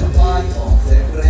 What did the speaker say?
สบายออกเสร็จเร